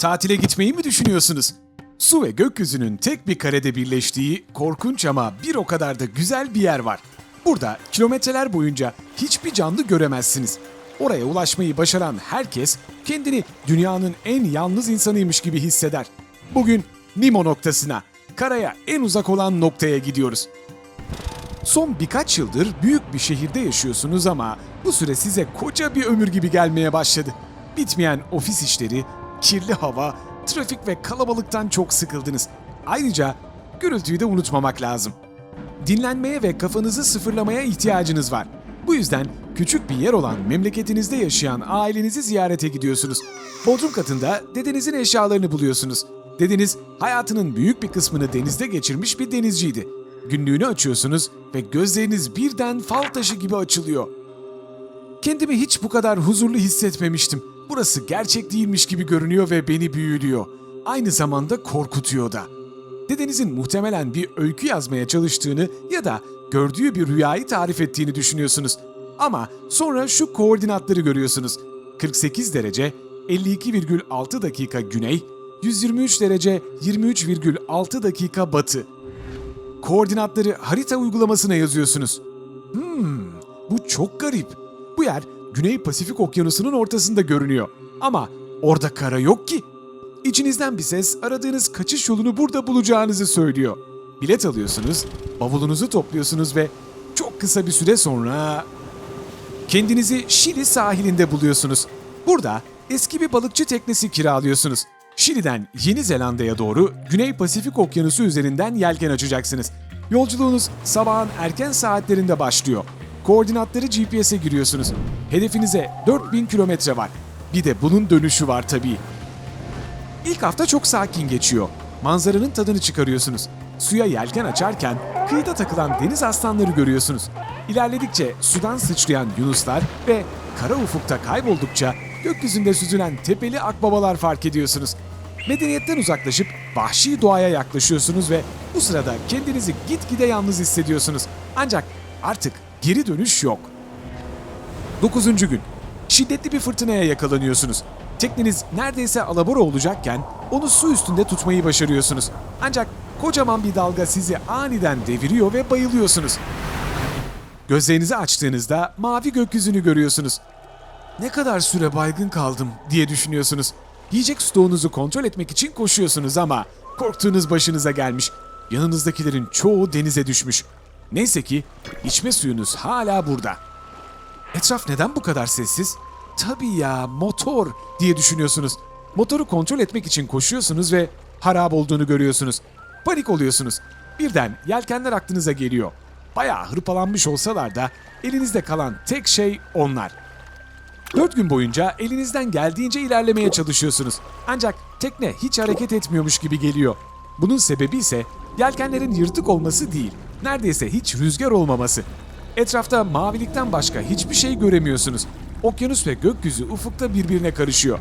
Tatile gitmeyi mi düşünüyorsunuz? Su ve gökyüzünün tek bir karede birleştiği korkunç ama bir o kadar da güzel bir yer var. Burada kilometreler boyunca hiçbir canlı göremezsiniz. Oraya ulaşmayı başaran herkes kendini dünyanın en yalnız insanıymış gibi hisseder. Bugün Nimo noktasına, karaya en uzak olan noktaya gidiyoruz. Son birkaç yıldır büyük bir şehirde yaşıyorsunuz ama bu süre size koca bir ömür gibi gelmeye başladı. Bitmeyen ofis işleri, kirli hava, trafik ve kalabalıktan çok sıkıldınız. Ayrıca gürültüyü de unutmamak lazım. Dinlenmeye ve kafanızı sıfırlamaya ihtiyacınız var. Bu yüzden küçük bir yer olan memleketinizde yaşayan ailenizi ziyarete gidiyorsunuz. Bodrum katında dedenizin eşyalarını buluyorsunuz. Dedeniz hayatının büyük bir kısmını denizde geçirmiş bir denizciydi. Günlüğünü açıyorsunuz ve gözleriniz birden fal taşı gibi açılıyor. Kendimi hiç bu kadar huzurlu hissetmemiştim. Burası gerçek değilmiş gibi görünüyor ve beni büyülüyor. Aynı zamanda korkutuyor da. Dedenizin muhtemelen bir öykü yazmaya çalıştığını ya da gördüğü bir rüyayı tarif ettiğini düşünüyorsunuz. Ama sonra şu koordinatları görüyorsunuz. 48 derece 52,6 dakika güney, 123 derece 23,6 dakika batı. Koordinatları harita uygulamasına yazıyorsunuz. Hmm, bu çok garip. Bu yer Güney Pasifik Okyanusu'nun ortasında görünüyor. Ama orada kara yok ki. İçinizden bir ses aradığınız kaçış yolunu burada bulacağınızı söylüyor. Bilet alıyorsunuz, bavulunuzu topluyorsunuz ve çok kısa bir süre sonra kendinizi Şili sahilinde buluyorsunuz. Burada eski bir balıkçı teknesi kiralıyorsunuz. Şili'den Yeni Zelanda'ya doğru Güney Pasifik Okyanusu üzerinden yelken açacaksınız. Yolculuğunuz sabahın erken saatlerinde başlıyor. Koordinatları GPS'e giriyorsunuz. Hedefinize 4000 kilometre var. Bir de bunun dönüşü var tabii. İlk hafta çok sakin geçiyor. Manzaranın tadını çıkarıyorsunuz. Suya yelken açarken kıyıda takılan deniz aslanları görüyorsunuz. İlerledikçe sudan sıçrayan yunuslar ve kara ufukta kayboldukça gökyüzünde süzülen tepeli akbabalar fark ediyorsunuz. Medeniyetten uzaklaşıp vahşi doğaya yaklaşıyorsunuz ve bu sırada kendinizi gitgide yalnız hissediyorsunuz. Ancak artık geri dönüş yok. 9. gün. Şiddetli bir fırtınaya yakalanıyorsunuz. Tekneniz neredeyse alabora olacakken onu su üstünde tutmayı başarıyorsunuz. Ancak kocaman bir dalga sizi aniden deviriyor ve bayılıyorsunuz. Gözlerinizi açtığınızda mavi gökyüzünü görüyorsunuz. Ne kadar süre baygın kaldım diye düşünüyorsunuz. Yiyecek stoğunuzu kontrol etmek için koşuyorsunuz ama korktuğunuz başınıza gelmiş. Yanınızdakilerin çoğu denize düşmüş. Neyse ki içme suyunuz hala burada. Etraf neden bu kadar sessiz? Tabii ya motor diye düşünüyorsunuz. Motoru kontrol etmek için koşuyorsunuz ve harap olduğunu görüyorsunuz. Panik oluyorsunuz. Birden yelkenler aklınıza geliyor. Bayağı hırpalanmış olsalar da elinizde kalan tek şey onlar. Dört gün boyunca elinizden geldiğince ilerlemeye çalışıyorsunuz. Ancak tekne hiç hareket etmiyormuş gibi geliyor. Bunun sebebi ise yelkenlerin yırtık olması değil, neredeyse hiç rüzgar olmaması. Etrafta mavilikten başka hiçbir şey göremiyorsunuz. Okyanus ve gökyüzü ufukta birbirine karışıyor.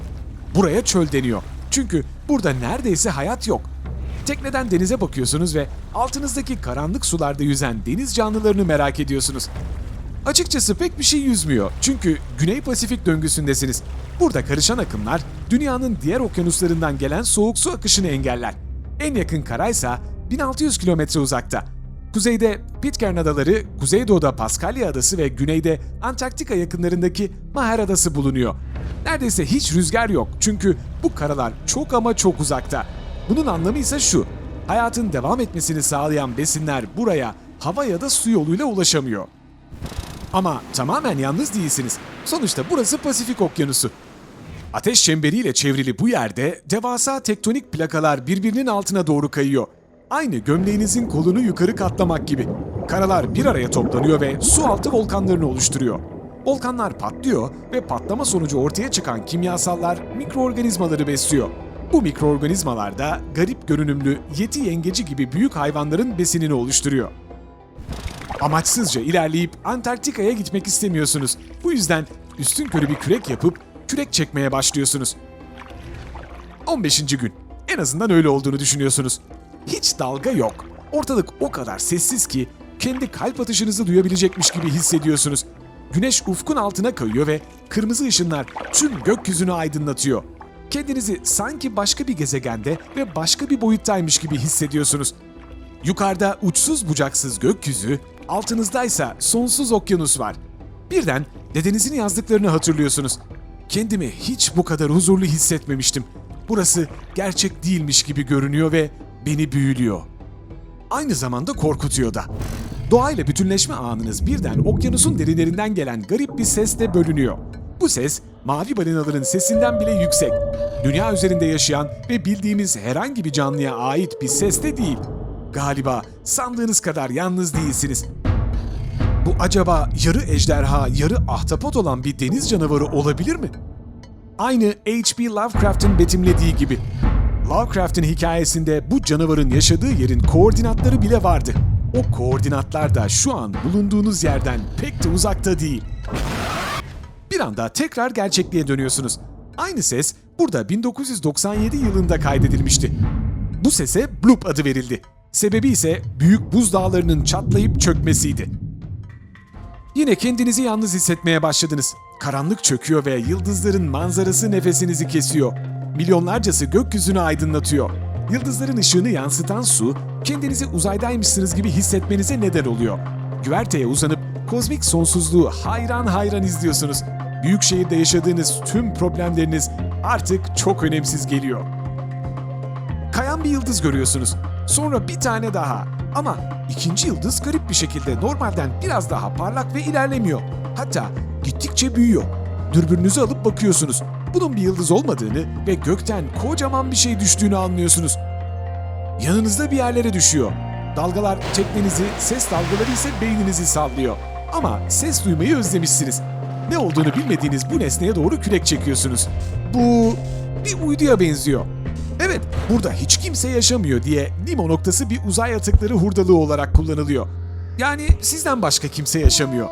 Buraya çöl deniyor. Çünkü burada neredeyse hayat yok. Tekneden denize bakıyorsunuz ve altınızdaki karanlık sularda yüzen deniz canlılarını merak ediyorsunuz. Açıkçası pek bir şey yüzmüyor. Çünkü Güney Pasifik döngüsündesiniz. Burada karışan akımlar dünyanın diğer okyanuslarından gelen soğuk su akışını engeller. En yakın karaysa 1600 kilometre uzakta. Kuzeyde Pitcairn Adaları, kuzeydoğuda Paskalya Adası ve güneyde Antarktika yakınlarındaki Maher Adası bulunuyor. Neredeyse hiç rüzgar yok çünkü bu karalar çok ama çok uzakta. Bunun anlamı ise şu, hayatın devam etmesini sağlayan besinler buraya hava ya da su yoluyla ulaşamıyor. Ama tamamen yalnız değilsiniz. Sonuçta burası Pasifik Okyanusu. Ateş çemberiyle çevrili bu yerde devasa tektonik plakalar birbirinin altına doğru kayıyor. Aynı gömleğinizin kolunu yukarı katlamak gibi. Karalar bir araya toplanıyor ve su altı volkanlarını oluşturuyor. Volkanlar patlıyor ve patlama sonucu ortaya çıkan kimyasallar mikroorganizmaları besliyor. Bu mikroorganizmalar da garip görünümlü yeti yengeci gibi büyük hayvanların besinini oluşturuyor. Amaçsızca ilerleyip Antarktika'ya gitmek istemiyorsunuz. Bu yüzden üstün körü bir kürek yapıp kürek çekmeye başlıyorsunuz. 15. gün. En azından öyle olduğunu düşünüyorsunuz. Hiç dalga yok. Ortalık o kadar sessiz ki kendi kalp atışınızı duyabilecekmiş gibi hissediyorsunuz. Güneş ufkun altına kayıyor ve kırmızı ışınlar tüm gökyüzünü aydınlatıyor. Kendinizi sanki başka bir gezegende ve başka bir boyuttaymış gibi hissediyorsunuz. Yukarıda uçsuz bucaksız gökyüzü, altınızdaysa sonsuz okyanus var. Birden dedenizin yazdıklarını hatırlıyorsunuz. Kendimi hiç bu kadar huzurlu hissetmemiştim. Burası gerçek değilmiş gibi görünüyor ve beni büyülüyor. Aynı zamanda korkutuyor da. Doğayla bütünleşme anınız birden okyanusun derinlerinden gelen garip bir sesle bölünüyor. Bu ses mavi balinaların sesinden bile yüksek. Dünya üzerinde yaşayan ve bildiğimiz herhangi bir canlıya ait bir ses de değil. Galiba sandığınız kadar yalnız değilsiniz. Bu acaba yarı ejderha, yarı ahtapot olan bir deniz canavarı olabilir mi? Aynı H.P. Lovecraft'ın betimlediği gibi. Lovecraft'ın hikayesinde bu canavarın yaşadığı yerin koordinatları bile vardı. O koordinatlar da şu an bulunduğunuz yerden pek de uzakta değil. Bir anda tekrar gerçekliğe dönüyorsunuz. Aynı ses burada 1997 yılında kaydedilmişti. Bu sese Bloop adı verildi. Sebebi ise büyük buz dağlarının çatlayıp çökmesiydi. Yine kendinizi yalnız hissetmeye başladınız. Karanlık çöküyor ve yıldızların manzarası nefesinizi kesiyor. Milyonlarcası gökyüzünü aydınlatıyor. Yıldızların ışığını yansıtan su, kendinizi uzaydaymışsınız gibi hissetmenize neden oluyor. Güverteye uzanıp kozmik sonsuzluğu hayran hayran izliyorsunuz. Büyük şehirde yaşadığınız tüm problemleriniz artık çok önemsiz geliyor. Kayan bir yıldız görüyorsunuz. Sonra bir tane daha. Ama ikinci yıldız garip bir şekilde normalden biraz daha parlak ve ilerlemiyor. Hatta gittikçe büyüyor. Dürbününüzü alıp bakıyorsunuz. Bunun bir yıldız olmadığını ve gökten kocaman bir şey düştüğünü anlıyorsunuz. Yanınızda bir yerlere düşüyor. Dalgalar teknenizi, ses dalgaları ise beyninizi sallıyor. Ama ses duymayı özlemişsiniz. Ne olduğunu bilmediğiniz bu nesneye doğru kürek çekiyorsunuz. Bu bir uyduya benziyor. Burada hiç kimse yaşamıyor diye Nemo noktası bir uzay atıkları hurdalığı olarak kullanılıyor. Yani sizden başka kimse yaşamıyor.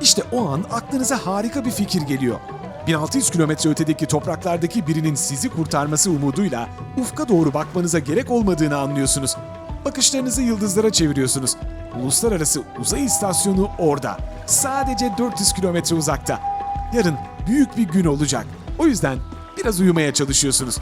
İşte o an aklınıza harika bir fikir geliyor. 1600 kilometre ötedeki topraklardaki birinin sizi kurtarması umuduyla ufka doğru bakmanıza gerek olmadığını anlıyorsunuz. Bakışlarınızı yıldızlara çeviriyorsunuz. Uluslararası uzay istasyonu orada. Sadece 400 kilometre uzakta. Yarın büyük bir gün olacak. O yüzden biraz uyumaya çalışıyorsunuz.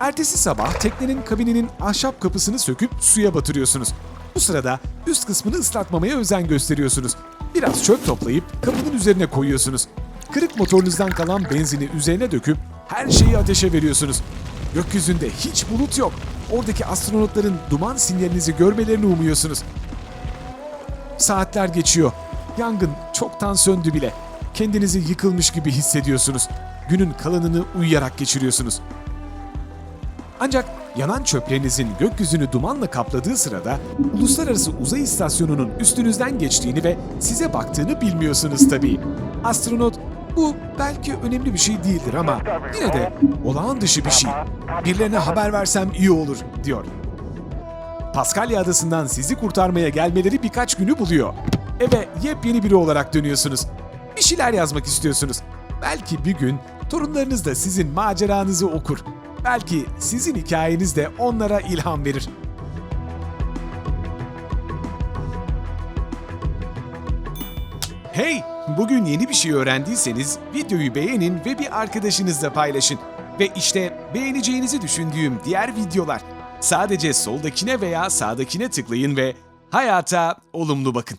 Ertesi sabah teknenin kabininin ahşap kapısını söküp suya batırıyorsunuz. Bu sırada üst kısmını ıslatmamaya özen gösteriyorsunuz. Biraz çöp toplayıp kapının üzerine koyuyorsunuz. Kırık motorunuzdan kalan benzini üzerine döküp her şeyi ateşe veriyorsunuz. Gökyüzünde hiç bulut yok. Oradaki astronotların duman sinyalinizi görmelerini umuyorsunuz. Saatler geçiyor. Yangın çoktan söndü bile. Kendinizi yıkılmış gibi hissediyorsunuz. Günün kalanını uyuyarak geçiriyorsunuz. Ancak yanan çöplerinizin gökyüzünü dumanla kapladığı sırada Uluslararası Uzay İstasyonu'nun üstünüzden geçtiğini ve size baktığını bilmiyorsunuz tabii. Astronot bu belki önemli bir şey değildir ama yine de olağan dışı bir şey. Birilerine haber versem iyi olur diyor. Paskalya adasından sizi kurtarmaya gelmeleri birkaç günü buluyor. Eve yepyeni biri olarak dönüyorsunuz. Bir şeyler yazmak istiyorsunuz. Belki bir gün torunlarınız da sizin maceranızı okur. Belki sizin hikayeniz de onlara ilham verir. Hey! Bugün yeni bir şey öğrendiyseniz videoyu beğenin ve bir arkadaşınızla paylaşın. Ve işte beğeneceğinizi düşündüğüm diğer videolar. Sadece soldakine veya sağdakine tıklayın ve hayata olumlu bakın.